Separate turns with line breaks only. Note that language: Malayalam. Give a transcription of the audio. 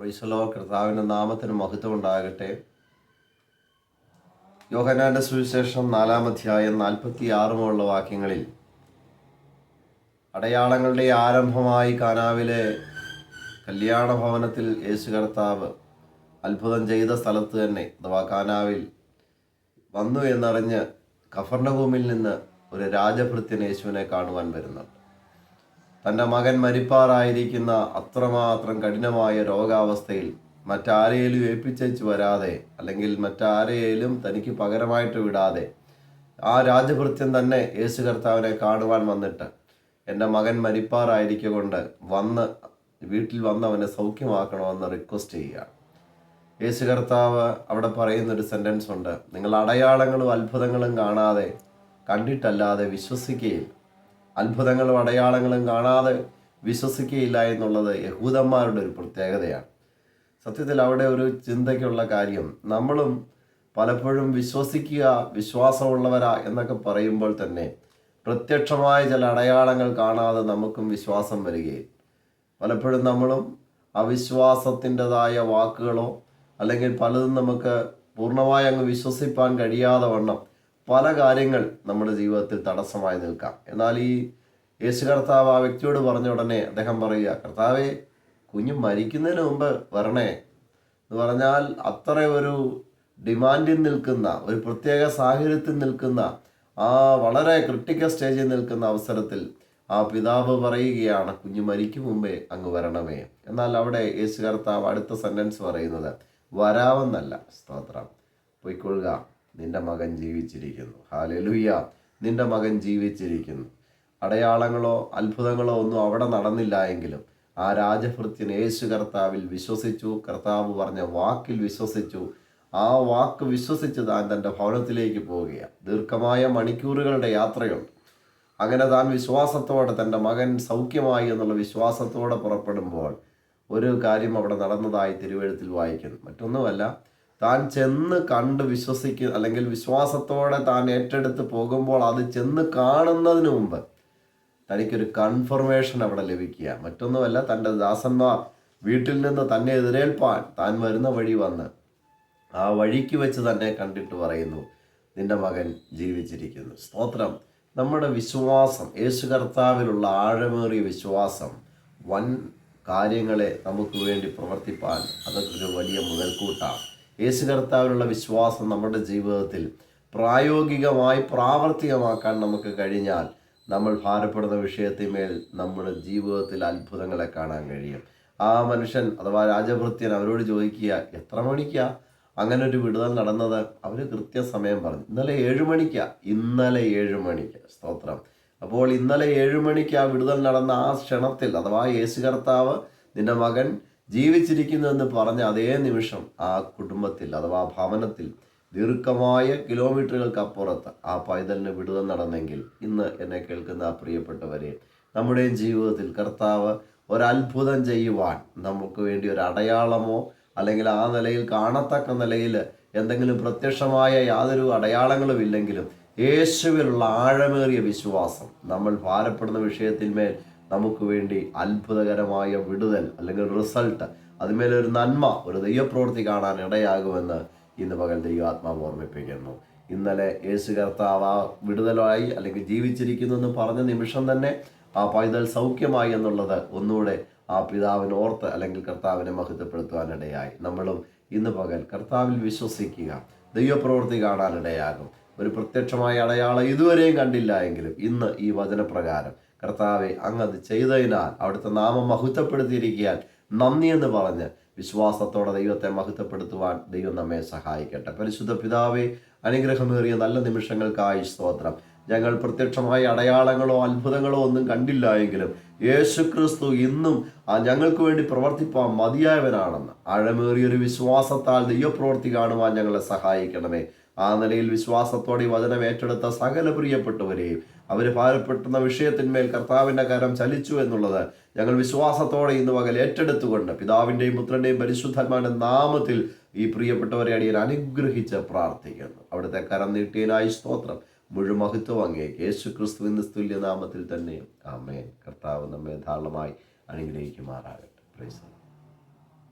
പ്രൈസലോ കർത്താവിന്റെ നാമത്തിന് മഹത്വം ഉണ്ടാകട്ടെ യോഹനാന്റെ സുവിശേഷം നാലാം അധ്യായം നാൽപ്പത്തി ആറുമുള്ള വാക്യങ്ങളിൽ അടയാളങ്ങളുടെ ആരംഭമായി കാനാവിലെ കല്യാണ ഭവനത്തിൽ യേശു കർത്താവ് അത്ഭുതം ചെയ്ത സ്ഥലത്ത് തന്നെ അഥവാ കാനാവിൽ വന്നു എന്നറിഞ്ഞ് കഫർണഭൂമിൽ നിന്ന് ഒരു രാജഭൃത്യൻ യേശുവിനെ കാണുവാൻ വരുന്നുണ്ട്. തന്റെ മകൻ മരിപ്പാറായിരിക്കുന്ന അത്രമാത്രം കഠിനമായ രോഗാവസ്ഥയിൽ മറ്റാരെയും ഏൽപ്പിച്ചു വരാതെ അല്ലെങ്കിൽ മറ്റാരെയും തനിക്ക് പകരമായിട്ട് വിടാതെ ആ രാജഭൃത്യം തന്നെ യേശു കർത്താവിനെ കാണുവാൻ വന്നിട്ട് എന്റെ മകൻ മരിപ്പാറായിരിക്കൊണ്ട് വന്ന് വീട്ടിൽ വന്ന് അവനെ സൗഖ്യമാക്കണമെന്ന് റിക്വസ്റ്റ് ചെയ്യുകയാണ്. യേശു കർത്താവ് അവിടെ പറയുന്നൊരു സെന്റൻസ് ഉണ്ട്. നിങ്ങൾ അടയാളങ്ങളും അത്ഭുതങ്ങളും കാണാതെ കണ്ടിട്ടല്ലാതെ വിശ്വസിക്കുകയില്ല. അത്ഭുതങ്ങളും അടയാളങ്ങളും കാണാതെ വിശ്വസിക്കുകയില്ല എന്നുള്ളത് യഹൂദന്മാരുടെ ഒരു പ്രത്യേകതയാണ്. സത്യത്തിൽ അവിടെ ഒരു ചിന്തയ്ക്കുള്ള കാര്യം നമ്മളും പലപ്പോഴും വിശ്വസിക്കുക വിശ്വാസമുള്ളവരാ എന്നൊക്കെ പറയുമ്പോൾ തന്നെ പ്രത്യക്ഷമായ ചില അടയാളങ്ങൾ കാണാതെ നമുക്കും വിശ്വാസം വരികയും പലപ്പോഴും നമ്മളും അവിശ്വാസത്തിന്റെതായ വാക്കുകളോ അല്ലെങ്കിൽ പലതും നമുക്ക് പൂർണമായി അങ്ങ് വിശ്വസിപ്പാൻ കഴിയാതെ വണ്ണം പല കാര്യങ്ങൾ നമ്മുടെ ജീവിതത്തിൽ തടസ്സമായി നിൽക്കാം. എന്നാൽ ഈ യേശു കർത്താവ് ആ വ്യക്തിയോട് പറഞ്ഞ ഉടനെ അദ്ദേഹം പറയുക കർത്താവെ കുഞ്ഞ് മരിക്കുന്നതിന് മുമ്പ് വരണേ. എന്ന് പറഞ്ഞാൽ അത്ര ഒരു ഡിമാൻഡിൽ നിൽക്കുന്ന ഒരു പ്രത്യേക സാഹചര്യത്തിൽ നിൽക്കുന്ന ആ വളരെ ക്രിട്ടിക്കൽ സ്റ്റേജിൽ നിൽക്കുന്ന അവസരത്തിൽ ആ പിതാവ് പറയുകയാണ് കുഞ്ഞ് മരിക്കും മുമ്പേ അങ്ങ് വരണമേ. എന്നാൽ അവിടെ യേശു കർത്താവ് അടുത്ത സെന്റൻസ് പറയുന്നത് വരാമെന്നല്ല. സ്തോത്രം. പൊയ്ക്കൊള്ളുക. നിന്റെ മകൻ ജീവിച്ചിരിക്കുന്നു. ഹാലലുയ്യ നിന്റെ മകൻ ജീവിച്ചിരിക്കുന്നു. അടയാളങ്ങളോ അത്ഭുതങ്ങളോ ഒന്നും അവിടെ നടന്നില്ല എങ്കിലും ആ രാജഭൃത്യൻ യേശു കർത്താവിൽ വിശ്വസിച്ചു. കർത്താവ് പറഞ്ഞ വാക്കിൽ വിശ്വസിച്ചു. ആ വാക്ക് വിശ്വസിച്ച് താൻ തന്റെ ഭവനത്തിലേക്ക് പോവുകയാണ്. ദീർഘമായ മണിക്കൂറുകളുടെ യാത്രയുണ്ട്. അങ്ങനെ താൻ വിശ്വാസത്തോടെ തന്റെ മകൻ സൗഖ്യമായി എന്നുള്ള വിശ്വാസത്തോടെ പുറപ്പെടുമ്പോൾ ഒരു കാര്യം അവിടെ നടന്നതായി തിരുവഴുത്തിൽ വായിക്കുന്നു. മറ്റൊന്നുമല്ല താൻ ചെന്ന് കണ്ട് വിശ്വസിക്കുക അല്ലെങ്കിൽ വിശ്വാസത്തോടെ താൻ ഏറ്റെടുത്ത് പോകുമ്പോൾ അത് ചെന്ന് കാണുന്നതിന് മുമ്പ് തനിക്കൊരു കൺഫർമേഷൻ അവിടെ ലഭിക്കുക. മറ്റൊന്നുമല്ല തന്റെ ദാസന്മാർ വീട്ടിൽ നിന്ന് തന്നെ എതിരേൽപ്പാൻ താൻ വരുന്ന വഴി വന്ന് ആ വഴിക്ക് വെച്ച് തന്നെ കണ്ടിട്ട് പറയുന്നു നിന്റെ മകൻ ജീവിച്ചിരിക്കുന്നു. സ്തോത്രം. നമ്മുടെ വിശ്വാസം യേശു കർത്താവിലുള്ള ആഴമേറിയ വിശ്വാസം വൻ കാര്യങ്ങളെ നമുക്ക് വേണ്ടി പ്രവർത്തിപ്പാൻ അതൊക്കെ ഒരു വലിയ മുതൽക്കൂട്ടാണ്. യേശു കർത്താവിലുള്ള വിശ്വാസം നമ്മുടെ ജീവിതത്തിൽ പ്രായോഗികമായി പ്രാവർത്തികമാക്കാൻ നമുക്ക് കഴിഞ്ഞാൽ നമ്മൾ ഭാരപ്പെടുന്ന വിഷയത്തിന്മേൽ നമ്മുടെ ജീവിതത്തിൽ അത്ഭുതങ്ങളെ കാണാൻ കഴിയും. ആ മനുഷ്യൻ അഥവാ രാജഭൃത്യൻ അവരോട് ചോദിക്കുക എത്ര മണിക്കാ? അങ്ങനെ ഒരു വിടുതൽ നടന്നത് അവർ കൃത്യസമയം പറഞ്ഞു. ഇന്നലെ ഏഴ് മണിക്കാ. ഇന്നലെ ഏഴ് മണിക്ക്. സ്തോത്രം. അപ്പോൾ ഇന്നലെ ഏഴ് മണിക്ക് ആ വിടുതൽ നടന്ന ആ ക്ഷണത്തിൽ അഥവാ യേശു കർത്താവ് നിന്റെ മകൻ ജീവിച്ചിരിക്കുന്നു എന്ന് പറഞ്ഞ അതേ നിമിഷം ആ കുടുംബത്തിൽ അഥവാ ഭവനത്തിൽ ദീർഘമായ കിലോമീറ്ററുകൾക്കപ്പുറത്ത് ആ പൈതലിന് വിടുതൽ നടന്നെങ്കിൽ ഇന്ന് എന്നെ കേൾക്കുന്ന ആ പ്രിയപ്പെട്ടവരെ നമ്മുടെ ജീവിതത്തിൽ കർത്താവ് ഒരത്ഭുതം ചെയ്യുവാൻ നമുക്ക് വേണ്ടി ഒരു അടയാളമോ അല്ലെങ്കിൽ ആ നിലയിൽ കാണത്തക്ക നിലയിൽ എന്തെങ്കിലും പ്രത്യക്ഷമായ യാതൊരു അടയാളങ്ങളും ഇല്ലെങ്കിലും യേശുവിലുള്ള ആഴമേറിയ വിശ്വാസം നമ്മൾ ഭാരപ്പെടുന്ന വിഷയത്തിന്മേൽ നമുക്ക് വേണ്ടി അത്ഭുതകരമായ വിടുതൽ അല്ലെങ്കിൽ റിസൾട്ട് അതിന്മേലൊരു നന്മ ഒരു ദൈവപ്രവൃത്തി കാണാൻ ഇടയാകുമെന്ന് ഇന്ന് പകൽ ദൈവാത്മാവ് ഓർമ്മിപ്പിക്കുന്നു. ഇന്നലെ യേശു കർത്താവ് ആ വിടുതലായി അല്ലെങ്കിൽ ജീവിച്ചിരിക്കുന്നു എന്ന് പറഞ്ഞ നിമിഷം തന്നെ ആ പൈതൽ സൗഖ്യമായി എന്നുള്ളത് ഒന്നുകൂടെ ആ പിതാവിന് ഓർത്ത് അല്ലെങ്കിൽ കർത്താവിനെ മഹത്വപ്പെടുത്തുവാനിടയായി നമ്മളും ഇന്ന് പകൽ കർത്താവിൽ വിശ്വസിക്കുക ദൈവപ്രവൃത്തി കാണാനിടയാകും ഒരു പ്രത്യക്ഷമായ അടയാളം ഇതുവരെയും കണ്ടില്ല എങ്കിലും ഇന്ന് ഈ വചനപ്രകാരം കർത്താവെ അങ്ങ് അത് ചെയ്തതിനാൽ അവിടുത്തെ നാമം മഹത്വപ്പെടുത്തിയിരിക്കാൻ നന്ദി എന്ന് പറഞ്ഞ് വിശ്വാസത്തോടെ ദൈവത്തെ മഹത്വപ്പെടുത്തുവാൻ ദൈവം നമ്മെ സഹായിക്കട്ടെ. പരിശുദ്ധ പിതാവെ അനുഗ്രഹമേറിയ നല്ല നിമിഷങ്ങൾക്കായി സ്തോത്രം. ഞങ്ങൾ പ്രത്യക്ഷമായ അടയാളങ്ങളോ അത്ഭുതങ്ങളോ ഒന്നും കണ്ടില്ല എങ്കിലും യേശു ക്രിസ്തു ഇന്നും ഞങ്ങൾക്ക് വേണ്ടി പ്രവർത്തിപ്പാൻ മതിയായവനാണെന്ന് ആഴമേറിയൊരു വിശ്വാസത്താൽ ദൈവപ്രവൃത്തി കാണുവാൻ ഞങ്ങളെ സഹായിക്കണമേ. ആ നിലയിൽ വിശ്വാസത്തോടെ ഈ വചനം ഏറ്റെടുത്ത സകല പ്രിയപ്പെട്ടവരെയും അവർ ഭാരപ്പെടുന്ന വിഷയത്തിന്മേൽ കർത്താവിന്റെ കരം ചലിച്ചു എന്നുള്ളത് ഞങ്ങൾ വിശ്വാസത്തോടെ ഇന്ന് പകൽ ഏറ്റെടുത്തുകൊണ്ട് പിതാവിന്റെയും പുത്രന്റെയും പരിശുദ്ധന്മാരുടെ നാമത്തിൽ ഈ പ്രിയപ്പെട്ടവരെ അടിയൻ അനുഗ്രഹിച്ച് പ്രാർത്ഥിക്കുന്നു. അവിടുത്തെ കരം നീട്ടിയതിനായി സ്തോത്രം. മുഴുമഹത്വം അങ്ങേക്ക്. യേശു ക്രിസ്തുവിന്റെ തുല്യനാമത്തിൽ തന്നെ. ആമേൻ. കർത്താവ് നമ്മെ ധാരാളമായി അനുഗ്രഹിക്കുമാറാകട്ടെ.